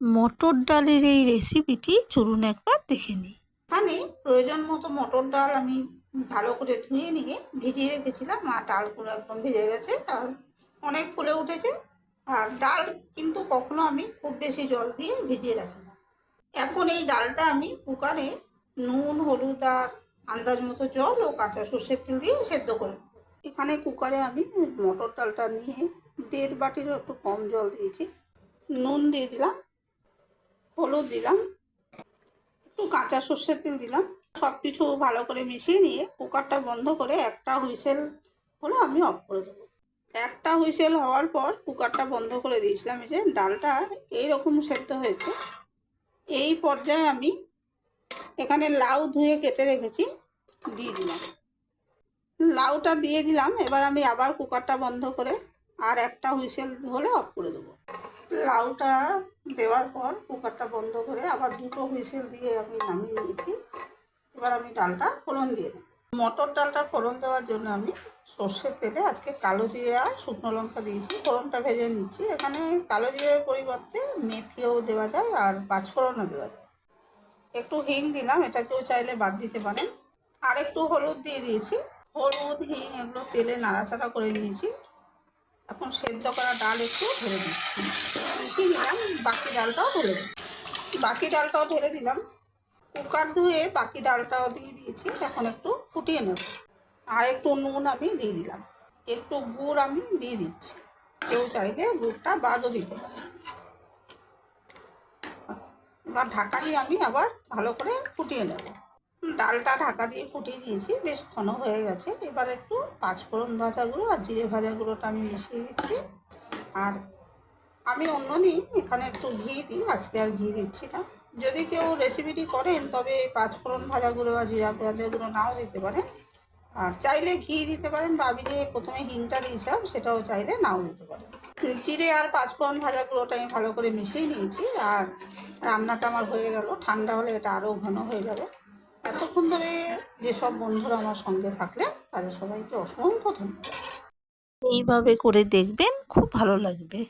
মটর ডালের এই রেসিপিটি চলুন একবার দেখে নিই। এখানে প্রয়োজন মতো মটর ডাল আমি ভালো করে ধুয়ে নিয়ে ভিজিয়ে রেখেছিলাম আর ডালগুলো একদম ভিজে গেছে আর অনেক ফুলে উঠেছে। আর ডাল কিন্তু কখনো আমি খুব বেশি জল দিয়ে ভিজিয়ে রাখি না। এখন এই ডালটা আমি কুকারে নুন, হলুদ আর আন্দাজ মতো জল ও কাঁচা সর্ষের তেল দিয়ে সেদ্ধ করে। এখানে কুকারে আমি মটর ডালটা নিয়ে দেড় বাটিরও একটু কম জল দিয়েছি। নুন দিয়ে দিলাম। হলুদ দিলাম, একটু কাঁচা সর্ষের তেল দিলাম। সব কিছু ভালো করে মিশিয়ে নিয়ে কুকারটা বন্ধ করে একটা হুইসেল হলে আমি অফ করে দেবো। একটা হুইসেল হওয়ার পর কুকারটা বন্ধ করে দিয়েছিলাম যে ডালটা এইরকম সেদ্ধ হয়েছে। এই পর্যায়ে আমি এখানে লাউ ধুয়ে কেটে রেখেছি, দিয়ে দিলাম। লাউটা দিয়ে দিলাম, এবার আমি আবার কুকারটা বন্ধ করে আর একটা হুইসেল হলে অফ করে দেবো। লাউটা দেওয়ার পর কুকারটা বন্ধ করে আবার দুটো হুইসেল দিয়ে আমি নামিয়ে নিয়েছি। এবার আমি ডালটা ফোড়ন দিয়ে দেবো। মটর ডালটা ফোড়ন দেওয়ার জন্য আমি সর্ষের তেলে আজকে কালো জিরে আর শুকনো লঙ্কা দিয়েছি। ফোড়নটা ভেজে নিচ্ছি। এখানে কালো জিরের পরিবর্তে মেথিও দেওয়া যায় আর পাঁচফোড়নও দেওয়া যায়। একটু হিং দিলাম এটাকেও চাইলে বাদ দিতে পারেন। আর একটু হলুদ দিয়ে দিয়েছি। হলুদ, হিং এগুলো তেলে নাড়াচাড়া করে নিয়েছি। এখন সেদ্ধ করা ডাল একটু ঢেলে দিচ্ছি মিশিয়ে দিলাম, বাকি ডালটাও ঢেলে দিচ্ছি বাকি ডালটাও ঢেলে দিলাম কুকার ধুয়ে বাকি ডালটাও দিয়ে দিয়েছি, এখন একটু ফুটিয়ে নেব। আর একটু নুন আমি দিয়ে দিলাম। একটু গুড় আমি দিয়ে দিচ্ছি। কেউ চাইলে গুড়টা বাদও দিতে পারে। এবার ঢাকা দিয়ে আমি আবার ভালো করে ফুটিয়ে নেব। ডালটা ঢাকা দিয়ে ফুটিয়ে দিয়েছি, বেশ ঘন হয়ে গেছে। এবার একটু পাঁচফোড়ন ভাজাগুলো আর জিরে ভাজাগুলোটা আমি মিশিয়ে দিচ্ছি। আর আমি অন্য দিন এখানে একটু ঘি দিই, আজকে আর ঘি দিচ্ছি না। যদি কেউ রেসিপিটি করেন, তবে পাঁচফোড়ন ভাজাগুলো বা জিরা ভাজাগুলো নাও দিতে পারেন। আর চাইলে ঘি দিতে পারেন, বা আমি যে প্রথমে হিংটা দিয়েছিলাম, সেটাও চাইলে নাও দিতে পারেন। জিরে আর পাঁচফোড়ন ভাজাগুলোটা আমি ভালো করে মিশিয়ে নিয়েছি, আর রান্নাটা আমার হয়ে গেল। ঠান্ডা হলে এটা আরও ঘন হয়ে যাবে। এতক্ষণ ধরে যেসব বন্ধুরা আমার সঙ্গে থাকলে তাদের সবাইকে অসংখ্য ধন্যবাদ। এইভাবে করে দেখবেন, খুব ভালো লাগবে।